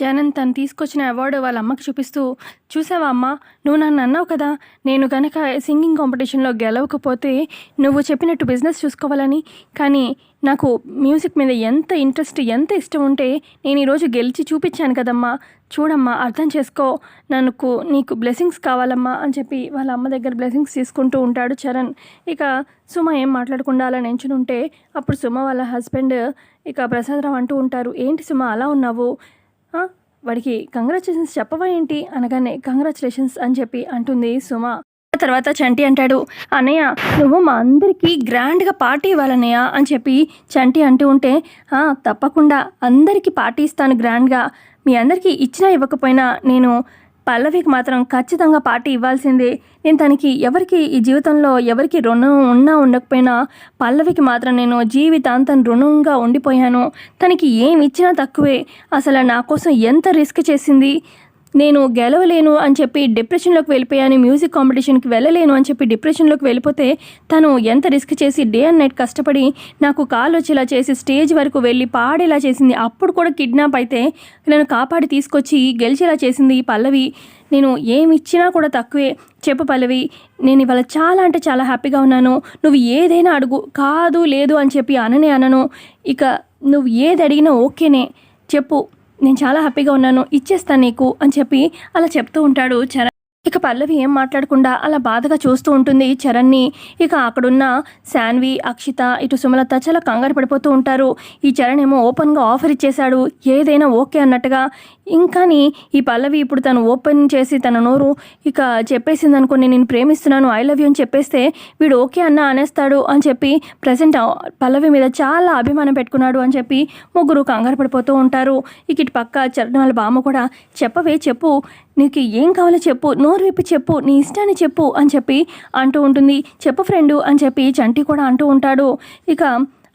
జనన్ తను తీసుకొచ్చిన అవార్డు వాళ్ళ అమ్మకి చూపిస్తూ చూసావా అమ్మ నువ్వు నన్ను అన్నావు కదా నేను కనుక సింగింగ్ కాంపిటీషన్లో గెలవకపోతే నువ్వు చెప్పినట్టు బిజినెస్ చూసుకోవాలని. కానీ నాకు మ్యూజిక్ మీద ఎంత ఇంట్రెస్ట్ ఎంత ఇష్టం ఉంటే నేను ఈరోజు గెలిచి చూపించాను కదమ్మా. చూడమ్మా అర్థం చేసుకో. నాకు నీకు బ్లెస్సింగ్స్ కావాలమ్మా అని చెప్పి వాళ్ళ అమ్మ దగ్గర బ్లెస్సింగ్స్ తీసుకుంటూ ఉంటాడు చరణ్. ఇక సుమ ఏం మాట్లాడకుండా అలా నించుని ఉంటే అప్పుడు సుమ వాళ్ళ హస్బెండ్ ఇక ప్రసాదరావు అంటూ ఉంటారు ఏంటి సుమ అలా ఉన్నావు? వాడికి కంగ్రాచులేషన్స్ చెప్పవా ఏంటి? అనగానే కంగ్రాచులేషన్స్ అని చెప్పి అంటుంది సుమ. తర్వాత చంటి అంటాడు అన్నయ్య నువ్వు మా అందరికీ గ్రాండ్గా పార్టీ ఇవ్వాలన్నయ్య అని చెప్పి చంటి అంటూ ఉంటే "ఆ, తప్పకుండా అందరికీ పార్టీ ఇస్తాను గ్రాండ్గా. మీ అందరికీ ఇచ్చినా ఇవ్వకపోయినా నేను పల్లవికి మాత్రం ఖచ్చితంగా పార్టీ ఇవ్వాల్సిందే. నేను తనకి ఎవరికి ఈ జీవితంలో ఎవరికి రుణం ఉన్నా ఉండకపోయినా పల్లవికి మాత్రం నేను జీవితాంతం రుణంగా ఉండిపోయాను. తనకి ఏమి ఇచ్చినా తక్కువే. అసలు నా కోసం ఎంత రిస్క్ చేసింది? నేను గెలవలేను అని చెప్పి డిప్రెషన్లోకి వెళ్ళిపోయాను మ్యూజిక్ కాంపిటీషన్కి వెళ్ళలేను అని చెప్పి డిప్రెషన్లోకి వెళ్ళిపోతే తను ఎంత రిస్క్ చేసి డే అండ్ నైట్ కష్టపడి నాకు కాలు వచ్చేలా చేసి స్టేజ్ వరకు వెళ్ళి పాడేలా చేసింది. అప్పుడు కూడా కిడ్నాప్ అయితే నన్ను కాపాడి తీసుకొచ్చి గెలిచేలా చేసింది పల్లవి. నేను ఏమి ఇచ్చినా కూడా తక్కువే. చెప్పు పల్లవి నేను ఇవాళ చాలా అంటే చాలా హ్యాపీగా ఉన్నాను. నువ్వు ఏదైనా అడుగు. కాదు లేదు అని చెప్పి అననే అనను. ఇక నువ్వు ఏది అడిగినా ఓకేనే. చెప్పు. నేను చాలా హ్యాపీగా ఉన్నాను ఇచ్చేస్తాను నీకు అని చెప్పి అలా చెప్తూ ఉంటాడు చరణ్. ఇక పల్లవి ఏం మాట్లాడకుండా అలా బాధగా చూస్తూ ఉంటుంది చరణ్ని. ఇక అక్కడున్న శాన్వి అక్షిత ఇటు సుమలత చాలా కంగారు పడిపోతూ ఉంటారు. ఈ చరణ్ ఏమో ఓపెన్గా ఆఫర్ ఇచ్చేశాడు. ఏదైనా ఓకే అన్నట్టుగా. ఇంకాని ఈ పల్లవి ఇప్పుడు తను ఓపెన్ చేసి తన నోరు ఇక చెప్పేసింది అనుకోని నేను ప్రేమిస్తున్నాను ఐ లవ్ యూ అని చెప్పేస్తే వీడు ఓకే అన్న అనేస్తాడు అని చెప్పి ప్రజెంట్ పల్లవి మీద చాలా అభిమానం పెట్టుకున్నాడు అని చెప్పి ముగ్గురు కంగారు పడిపోతూ ఉంటారు. ఇక ఇటు పక్క చరణ్ వాళ్ళ బామ్మ కూడా చెప్పవే చెప్పు నీకు ఏం కావాలో చెప్పు నోరు విప్పి చెప్పు నీ ఇష్టాన్ని చెప్పు అని చెప్పి అంటూ ఉంటుంది. చెప్పు ఫ్రెండు అని చెప్పి చంటి కూడా అంటూ ఉంటాడు. ఇక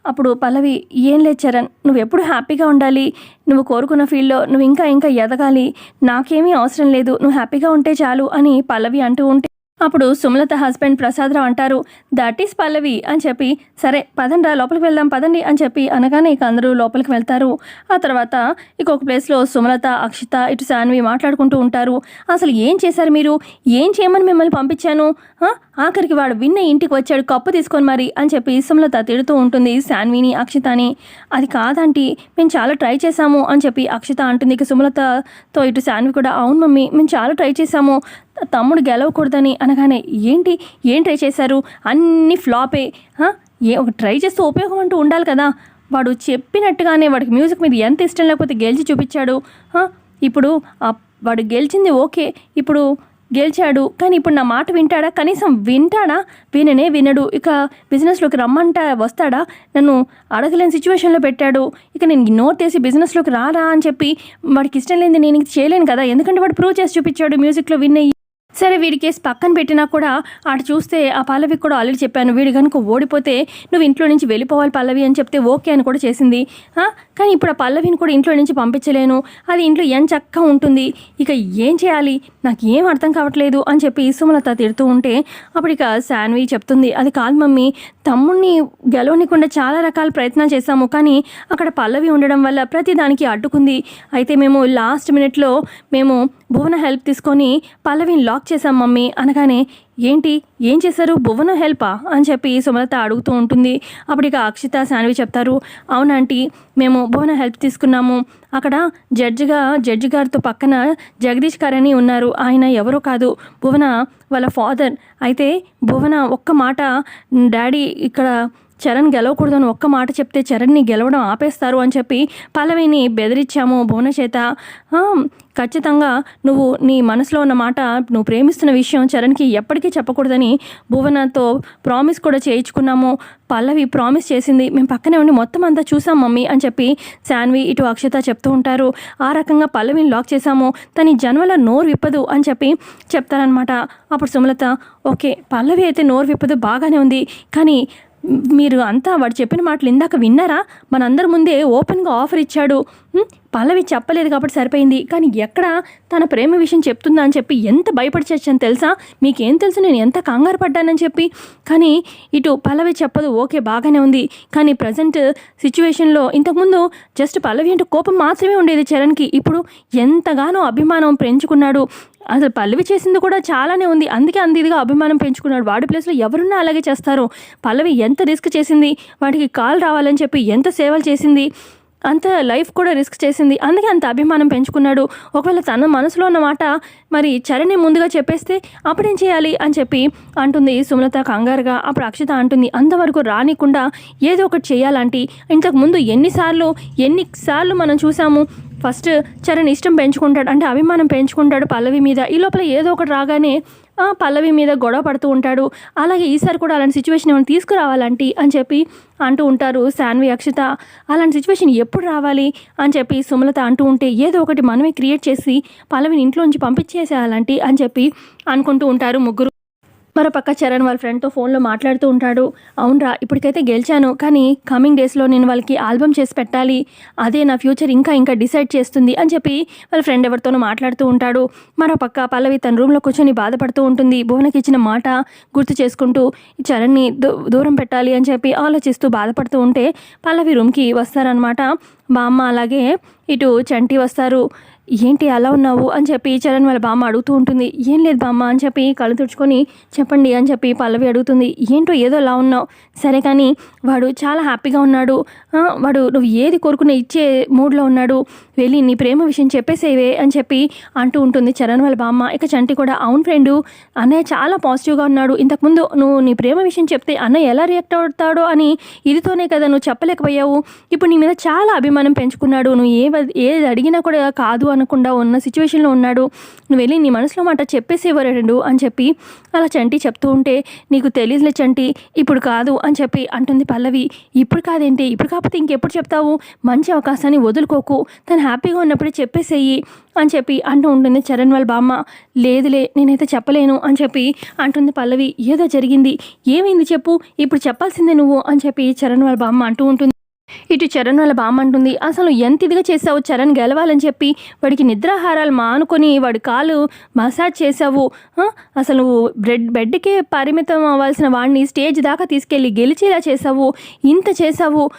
అప్పుడు పల్లవి ఏం లేదు చరణ్ నువ్వు ఎప్పుడు హ్యాపీగా ఉండాలి. నువ్వు కోరుకున్న ఫీల్డ్లో నువ్వు ఇంకా ఇంకా ఎదగాలి. నాకేమీ అవసరం లేదు. నువ్వు హ్యాపీగా ఉంటే చాలు అని పల్లవి అంటూ ఉంటే అప్పుడు సుమలత హస్బెండ్ ప్రసాదరావు అంటారు దట్ ఈస్ పల్లవి అని చెప్పి సరే పదండ్రా లోపలికి వెళ్దాం పదండి అని చెప్పి అనగానే ఇక అందరూ లోపలికి వెళ్తారు. ఆ తర్వాత ఇక ఒక ప్లేస్లో సుమలత అక్షిత ఇటు శాన్వి మాట్లాడుకుంటూ ఉంటారు. అసలు ఏం చేశారు మీరు? ఏం చేయమని మిమ్మల్ని పంపించాను? ఆఖరికి వాడు విన్న ఇంటికి వచ్చాడు కప్పు తీసుకొని మరి అని చెప్పి సుమలత తిడుతూ ఉంటుంది శాన్విని అక్షితని. అది కాదంటీ మేము చాలా ట్రై చేశాము అని చెప్పి అక్షిత అంటుంది. ఇక సుమలతతో ఇటు శాన్వి కూడా అవును మమ్మీ మేము చాలా ట్రై చేశాము. తమ్ముడు గెలవకూడదని అనగానే ఏంటి? ఏం ట్రై చేశారు? అన్ని ఫ్లాపే ఏ. ఒక ట్రై చేస్తే ఉపయోగం అంటూ ఉండాలి కదా. వాడు చెప్పినట్టుగానే వాడికి మ్యూజిక్ మీద ఎంత ఇష్టం లేకపోతే గెలిచి చూపించాడు. ఇప్పుడు వాడు గెలిచింది ఓకే. ఇప్పుడు గెలిచాడు. కానీ ఇప్పుడు నా మాట వింటాడా? కనీసం వింటాడా? విననే వినడు. ఇక బిజినెస్లోకి రమ్మంట వస్తాడా? నన్ను అడగలేని సిచ్యువేషన్లో పెట్టాడు. ఇక నేను నోట్ చేసి బిజినెస్లోకి రారా అని చెప్పి వాడికి ఇష్టం లేనిది నేను చేయలేను కదా. ఎందుకంటే వాడు ప్రూవ్ చేసి చూపించాడు. మ్యూజిక్లో విన్ అయ్యి సరే వీడి కేసు పక్కన పెట్టినా కూడా ఆడు చూస్తే ఆ పల్లవి కూడా ఆల్రెడీ చెప్పాను. వీడు కనుక ఓడిపోతే నువ్వు ఇంట్లో నుంచి వెళ్ళిపోవాలి పల్లవి అని చెప్తే ఓకే అని కూడా చేసింది. కానీ ఇప్పుడు ఆ పల్లవిని కూడా ఇంట్లో నుంచి పంపించలేను. అది ఇంట్లో ఏం చక్కగా ఉంటుంది. ఇక ఏం చేయాలి? నాకు ఏం అర్థం కావట్లేదు అని చెప్పి సుమలత తిడుతూ ఉంటే అప్పుడు ఇక శాన్వి చెప్తుంది. అది కాదు మమ్మీ తమ్ముడిని గెలవనికుండా చాలా రకాల ప్రయత్నాలు చేశాము. కానీ అక్కడ పల్లవి ఉండడం వల్ల ప్రతి దానికి అడ్డుకుంది. అయితే మేము లాస్ట్ మినిట్లో మేము భువన హెల్ప్ తీసుకొని పల్లవిని లాక్ చేశాం మమ్మీ అనగానే ఏంటి? ఏం చేశారు? భువన హెల్పా? అని చెప్పి సుమలత అడుగుతూ ఉంటుంది. అప్పుడు ఇక అక్షిత శాన్వి చెప్తారు అవునంటీ మేము భువన హెల్ప్ తీసుకున్నాము. అక్కడ జడ్జిగా జడ్జి గారితో పక్కన జగదీష్ గారు అని ఉన్నారు. ఆయన ఎవరో కాదు. భువన వాళ్ళ ఫాదర్. అయితే భువన ఒక్క మాట డాడీ ఇక్కడ చరణ్ గెలవకూడదని ఒక్క మాట చెప్తే చరణ్ని గెలవడం ఆపేస్తారు అని చెప్పి పల్లవిని బెదిరించాము భువన చేత. ఖచ్చితంగా నువ్వు నీ మనసులో ఉన్న మాట నువ్వు ప్రేమిస్తున్న విషయం చరణ్కి ఎప్పటికీ చెప్పకూడదని భువనతో ప్రామిస్ కూడా చేయించుకున్నాము. పల్లవి ప్రామిస్ చేసింది మేము పక్కనే ఉండి మొత్తం అంతా చూసాం మమ్మీ అని చెప్పి శాన్వి ఇటు అక్షత చెప్తూ ఉంటారు. ఆ రకంగా పల్లవిని లాక్ చేశాము. తన జన్మల నోరు విప్పదు అని చెప్పి చెప్తారనమాట అప్పుడు సుమలత ఓకే పల్లవి అయితే నోరు విప్పదు బాగానే ఉంది. కానీ మీరు అంతా వాడు చెప్పిన మాటలు ఇందాక విన్నారా? మనందరి ముందే ఓపెన్గా ఆఫర్ ఇచ్చాడు. పల్లవి చెప్పలేదు కాబట్టి సరిపోయింది. కానీ ఎక్కడ తన ప్రేమ విషయం చెప్తుందా అని చెప్పి ఎంత భయపడి తెలుసా? మీకేం తెలుసు? నేను ఎంత కంగారు పడ్డానని చెప్పి. కానీ ఇటు పల్లవి చెప్పదు ఓకే బాగానే ఉంది. కానీ ప్రజెంట్ సిచ్యువేషన్లో ఇంతకుముందు జస్ట్ పల్లవి అంటే కోపం మాత్రమే ఉండేది చరణ్కి. ఇప్పుడు ఎంతగానో అభిమానం పెంచుకున్నాడు. అసలు పల్లవి చేసింది కూడా చాలానే ఉంది. అందుకే అంత ఇదిగా అభిమానం పెంచుకున్నాడు. వాడి ప్లేస్లో ఎవరున్నా అలాగే చేస్తారు. పల్లవి ఎంత రిస్క్ చేసింది? వాడికి కాల్ రావాలని చెప్పి ఎంత సేవలు చేసింది? అంత లైఫ్ కూడా రిస్క్ చేసింది. అందుకే అంత అభిమానం పెంచుకున్నాడు. ఒకవేళ తన మనసులో ఉన్న మాట మరి చరణి ముందుగా చెప్పేస్తే అప్పుడేం చేయాలి అని చెప్పి అంటుంది సుమలత కంగారుగా. అప్పుడు అక్షిత అంటుంది అంతవరకు రానికుండా ఏదో ఒకటి చేయాలంటే. ఇంతకు ముందు ఎన్నిసార్లు ఎన్నిసార్లు మనం చూసాము. ఫస్ట్ చరణ్ ఇష్టం పెంచుకుంటాడు అంటే అభిమానం పెంచుకుంటాడు పల్లవి మీద. ఈ లోపల ఏదో ఒకటి రాగానే పల్లవి మీద గొడవ పడుతూ ఉంటాడు. అలాగే ఈసారి కూడా అలాంటి సిచ్యువేషన్ ఏమైనా తీసుకురావాలంటి అని చెప్పి అంటూ ఉంటారు శాన్వి అక్షిత. అలాంటి సిచ్యువేషన్ ఎప్పుడు రావాలి అని చెప్పి సుమలత అంటూ ఉంటే ఏదో ఒకటి మనమే క్రియేట్ చేసి పల్లవిని ఇంట్లోంచి పంపించేసేయాలంటి అని చెప్పి అనుకుంటూ ఉంటారు ముగ్గురు. మరోపక్క చరణ్ వాళ్ళ ఫ్రెండ్తో ఫోన్లో మాట్లాడుతూ ఉంటాడు. అవునరా ఇప్పటికైతే గెలిచాను కానీ కమింగ్ డేస్లో నేను వాళ్ళకి ఆల్బమ్ చేసి పెట్టాలి. అదే నా ఫ్యూచర్ ఇంకా ఇంకా డిసైడ్ చేస్తుంది అని చెప్పి వాళ్ళ ఫ్రెండ్ ఎవరితోనో మాట్లాడుతూ ఉంటాడు. మరోపక్క పల్లవి తన రూమ్లో కూర్చొని బాధపడుతూ ఉంటుంది. భువనకి ఇచ్చిన మాట గుర్తు చేసుకుంటూ చరణ్ని దూ- దూరం పెట్టాలి అని చెప్పి ఆలోచిస్తూ బాధపడుతూ ఉంటే పల్లవి రూమ్కి వస్తారనమాట బామ్మ అలాగే ఇటు చంటి వస్తారు. ఏంటి అలా ఉన్నావు? అని చెప్పి చరణ్ వాళ్ళ బామ్మ అడుగుతూ ఉంటుంది. ఏం లేదు బామ్మ అని చెప్పి కళ్ళు తుడుచుకొని చెప్పండి అని చెప్పి పల్లవి అడుగుతుంది. ఏంటో ఏదో అలా ఉన్నావు. సరే కానీ వాడు చాలా హ్యాపీగా ఉన్నాడు. వాడు నువ్వు ఏది కోరుకునే ఇచ్చే మూడ్లో ఉన్నాడు. వెళ్ళి నీ ప్రేమ విషయం చెప్పేసేవే అని చెప్పి అంటూ ఉంటుంది చరణ్ వాళ్ళ బామ్మ. ఇక చంటి కూడా అవును ఫ్రెండు అన్నయ్య చాలా పాజిటివ్గా ఉన్నాడు. ఇంతకుముందు నువ్వు నీ ప్రేమ విషయం చెప్తే అన్నయ్య ఎలా రియాక్ట్ అవుతాడో అని ఇదితోనే కదా నువ్వు చెప్పలేకపోయావు. ఇప్పుడు నీ మీద చాలా అభిమానం పెంచుకున్నాడు. నువ్వు ఏ ఏది అడిగినా కూడా కాదు అని అనకుండా ఉన్న సిచ్యువేషన్లో ఉన్నాడు. నువ్వు వెళ్ళి నీ మనసులో మాట చెప్పేసేవారు అని చెప్పి అలా చంటి చెప్తూ ఉంటే నీకు తెలియదులే చంటి ఇప్పుడు కాదు అని చెప్పి అంటుంది పల్లవి. ఇప్పుడు కాదేంటి? ఇప్పుడు కాకపోతే ఇంకెప్పుడు చెప్తావు? మంచి అవకాశాన్ని వదులుకోకు. తను హ్యాపీగా ఉన్నప్పుడే చెప్పేసేయి అని చెప్పి అంటూ ఉంటుంది చరణ్ వాళ్ళ బామ్మ. లేదులే నేనైతే చెప్పలేను అని చెప్పి అంటుంది పల్లవి. ఏదో జరిగింది. ఏమైంది చెప్పు. ఇప్పుడు చెప్పాల్సిందే నువ్వు అని చెప్పి చరణ్ వాళ్ళ బామ్మ అంటూ ఉంటుంది. ఇటు చరణ్ వాళ్ళ బామ్మ అంటుంది అసలు ఎంత ఇదిగా చేసావు చరణ్ గెలవాలని చెప్పి? వాడికి నిద్రాహారాలు మానుకొని వాడి కాలు మసాజ్ చేసావు అసలు బ్రెడ్ బెడ్కే పరిమితం అవ్వాల్సిన వాడిని స్టేజ్ దాకా తీసుకెళ్ళి గెలిచేలా చేసావు ఇంత చేసావు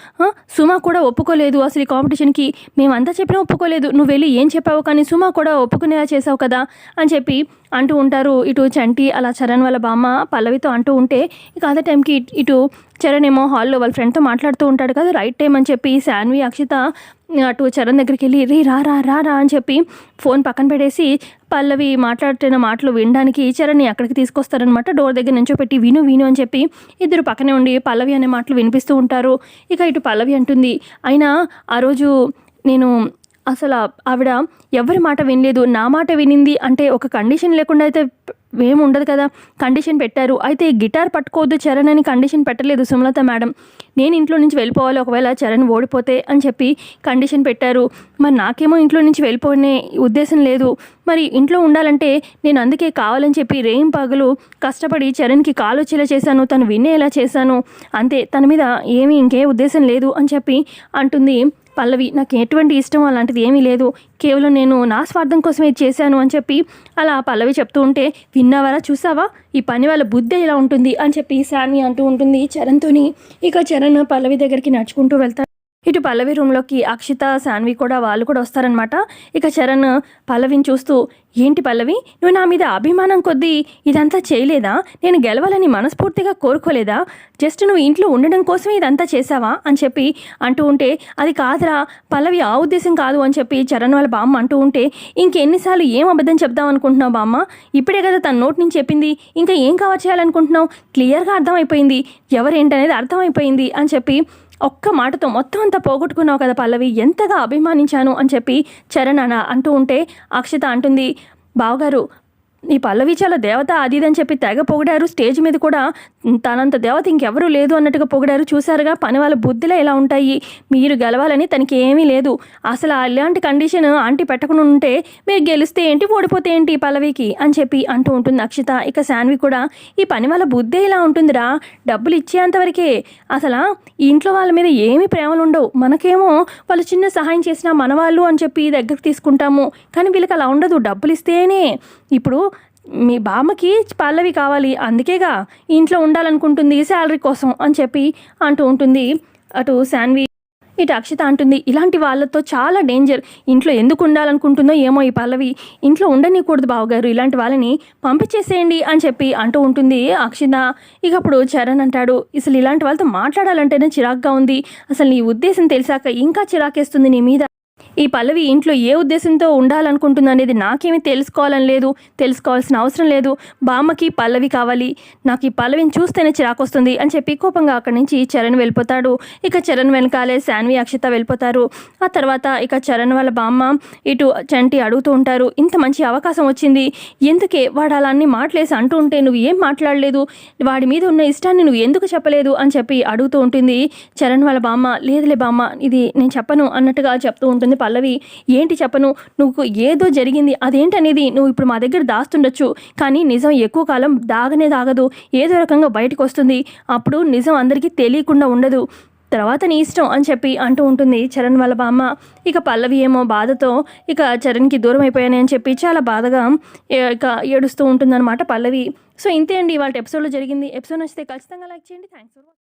సుమా కూడా ఒప్పుకోలేదు అసలు ఈ కాంపిటీషన్కి. మేమంతా చెప్పినా ఒప్పుకోలేదు. నువ్వు వెళ్ళి ఏం చెప్పావు కానీ సుమా కూడా ఒప్పుకునేలా చేసావు కదా? అని చెప్పి అంటూ ఉంటారు. ఇటు చంటి అలా చరణ్ వాళ్ళ బామ్మ పల్లవితో అంటూ ఉంటే ఇక అదే టైంకి ఇటు చరణ్ ఏమో హాల్లో వాళ్ళ ఫ్రెండ్తో మాట్లాడుతూ ఉంటాడు కదా రైట్ టైం అని చెప్పి శాన్వి అక్షిత అటు చరణ్ దగ్గరికి వెళ్ళి రే రా రా రా రా అని చెప్పి ఫోన్ పక్కన పెట్టేసి పల్లవి మాట్లాడుతున్న మాటలు వినడానికి చరణ్ని అక్కడికి తీసుకొస్తారనమాట డోర్ దగ్గర నుంచో పెట్టి విను విను అని చెప్పి ఇద్దరు పక్కనే ఉండి పల్లవి అనే మాటలు వినిపిస్తూ ఉంటారు. ఇక ఇటు పల్లవి అంటుంది అయినా ఆ రోజు నేను అసలు ఆవిడ ఎవరి మాట వినలేదు నా మాట వినింది అంటే ఒక కండిషన్ లేకుండా అయితే ఏం ఉండదు కదా. కండిషన్ పెట్టారు. అయితే గిటార్ పట్టుకోవద్దు చరణ్ అని కండిషన్ పెట్టలేదు సుమలత మేడం. నేను ఇంట్లో నుంచి వెళ్ళిపోవాలి ఒకవేళ చరణ్ ఓడిపోతే అని చెప్పి కండిషన్ పెట్టారు. మరి నాకేమో ఇంట్లో నుంచి వెళ్ళిపోనే ఉద్దేశం లేదు. మరి ఇంట్లో ఉండాలంటే నేను అందుకే కావాలని చెప్పి రేం పగలు కష్టపడి చరణ్కి కాలు వచ్చేలా చేశాను తను వినేలా చేశాను. అంతే తన మీద ఏమీ ఇంకే ఉద్దేశం లేదు అని చెప్పి అంటుంది పల్లవి నాకు ఎటువంటి ఇష్టం అలాంటిది ఏమీ లేదు. కేవలం నేను నా స్వార్థం కోసమే ఇది చేశాను అని చెప్పి అలా పల్లవి చెప్తూ ఉంటే విన్నావారా చూసావా? ఈ పని వాళ్ళ బుద్ధి ఇలా ఉంటుంది? అని చెప్పి శాన్వి అంటూ ఉంటుంది చరణ్తోని. ఇక చరణ్ పల్లవి దగ్గరికి నడుచుకుంటూ వెళ్తాడు. ఇటు పల్లవి రూమ్లోకి అక్షిత శాన్వి కూడా వాళ్ళు కూడా వస్తారనమాట ఇక చరణ్ పల్లవిని చూస్తూ ఏంటి పల్లవి? నువ్వు నా మీద అభిమానం కొద్దీ ఇదంతా చేయలేదా? నేను గెలవాలని మనస్ఫూర్తిగా కోరుకోలేదా? జస్ట్ నువ్వు ఇంట్లో ఉండడం కోసమే ఇదంతా చేసావా అని చెప్పి అంటూ ఉంటే అది కాదురా పల్లవి ఆ ఉద్దేశం కాదు అని చెప్పి చరణ్ వాళ్ళ బామ్మ అంటూ ఉంటే ఇంకెన్నిసార్లు ఏం అబద్ధం చెప్దాం అనుకుంటున్నావు బామ్మ? ఇప్పుడే కదా తన నోటి నుంచి చెప్పింది. ఇంకా ఏం కవర్ చేయాలనుకుంటున్నావు? క్లియర్గా అర్థమైపోయింది. ఎవరేంటనేది అర్థమైపోయింది అని చెప్పి ఒక్క మాటతో మొత్తం అంతా పోగొట్టుకున్నావు కదా పల్లవి. ఎంతగా అభిమానించాను అని చెప్పి చరణ్ అన అంటూ ఉంటే అక్షిత అంటుంది బావగారు ఈ పల్లవి చాలా దేవత అది అని చెప్పి తెగ పొగిడారు. స్టేజ్ మీద కూడా తనంత దేవత ఇంకెవరూ లేదు అన్నట్టుగా పొగిడారు. చూసారుగా పని వాళ్ళ బుద్ధిలో ఇలా ఉంటాయి. మీరు గెలవాలని తనకి ఏమీ లేదు. అసలు అలాంటి కండిషన్ ఆంటీ పెట్టకుండా ఉంటే మీరు గెలిస్తే ఏంటి ఓడిపోతే ఏంటి పల్లవికి అని చెప్పి అంటూ ఉంటుంది అక్షిత. ఇక శాన్వి కూడా ఈ పని వాళ్ళ బుద్ధే ఇలా ఉంటుందిరా. డబ్బులు ఇచ్చేంతవరకే. అసలు ఈ ఇంట్లో వాళ్ళ మీద ఏమీ ప్రేమలు ఉండవు. మనకేమో వాళ్ళు చిన్న సహాయం చేసినా మన వాళ్ళు అని చెప్పి దగ్గరికి తీసుకుంటాము. కానీ వీళ్ళకి అలా ఉండదు. డబ్బులు ఇస్తేనే. ఇప్పుడు మీ బామ్మకి పల్లవి కావాలి అందుకేగా ఇంట్లో ఉండాలనుకుంటుంది శాలరీ కోసం అని చెప్పి అంటూ ఉంటుంది. అటు శాన్వి ఇటు అక్షిత అంటుంది ఇలాంటి వాళ్ళతో చాలా డేంజర్ ఇంట్లో ఎందుకు ఉండాలనుకుంటుందో ఏమో ఈ పల్లవి. ఇంట్లో ఉండనీయకూడదు బావగారు ఇలాంటి వాళ్ళని పంపించేసేయండి అని చెప్పి అంటూ ఉంటుంది అక్షిత. ఇక అప్పుడు చరణ్ అంటాడు అసలు ఇలాంటి వాళ్ళతో మాట్లాడాలంటేనే చిరాగ్గా ఉంది. అసలు నీ ఉద్దేశం తెలిసాక ఇంకా చిరాకేస్తుంది నీ మీద. ఈ పల్లవి ఇంట్లో ఏ ఉద్దేశంతో ఉండాలనుకుంటుంది అనేది నాకేమీ తెలుసుకోవాలని లేదు తెలుసుకోవాల్సిన అవసరం లేదు. బామ్మకి పల్లవి కావాలి. నాకు ఈ పల్లవిని చూస్తేనే చిరాకొస్తుంది అని చెప్పి కోపంగా అక్కడి నుంచి చరణ్ వెళ్ళిపోతాడు. ఇక చరణ్ వెనకాలే శాన్వి అక్షిత వెళ్ళిపోతారు. ఆ తర్వాత ఇక చరణ్ వాళ్ళ బామ్మ ఇటు చంటి అడుగుతూ ఉంటారు. ఇంత మంచి అవకాశం వచ్చింది. ఎందుకే వాడు అలా అన్ని మాటలేసి అంటూ ఉంటే నువ్వు ఏం మాట్లాడలేదు? వాడి మీద ఉన్న ఇష్టాన్ని నువ్వు ఎందుకు చెప్పలేదు? అని చెప్పి అడుగుతూ ఉంటుంది చరణ్ వాళ్ళ బామ్మ. లేదులే బామ్మ ఇది నేను చెప్పను అన్నట్టుగా చెప్తూ ఉంటుంది పల్లవి ఏంటి చెప్పను? నువ్వు ఏదో జరిగింది అదేంటనేది నువ్వు ఇప్పుడు మా దగ్గర దాస్తుండొచ్చు. కానీ నిజం ఎక్కువ కాలం దాగనే దాగదు. ఏదో రకంగా బయటకు వస్తుంది అప్పుడు నిజం అందరికీ తెలియకుండా ఉండదు. తర్వాత నీ ఇష్టం అని చెప్పి అంటూ ఉంటుంది చరణ్ వాళ్ళ బామ్మ ఇక పల్లవి ఏమో బాధతో ఇక చరణ్కి దూరం అయిపోయాను అని చెప్పి చాలా బాధగా ఇక ఏడుస్తూ ఉంటుందన్నమాట పల్లవి. సో ఇంతే అండి వాళ్ళ ఎపిసోడ్లో జరిగింది. ఎపిసోడ్ నచ్చితే ఖచ్చితంగా లైక్ చేయండి. Thanks for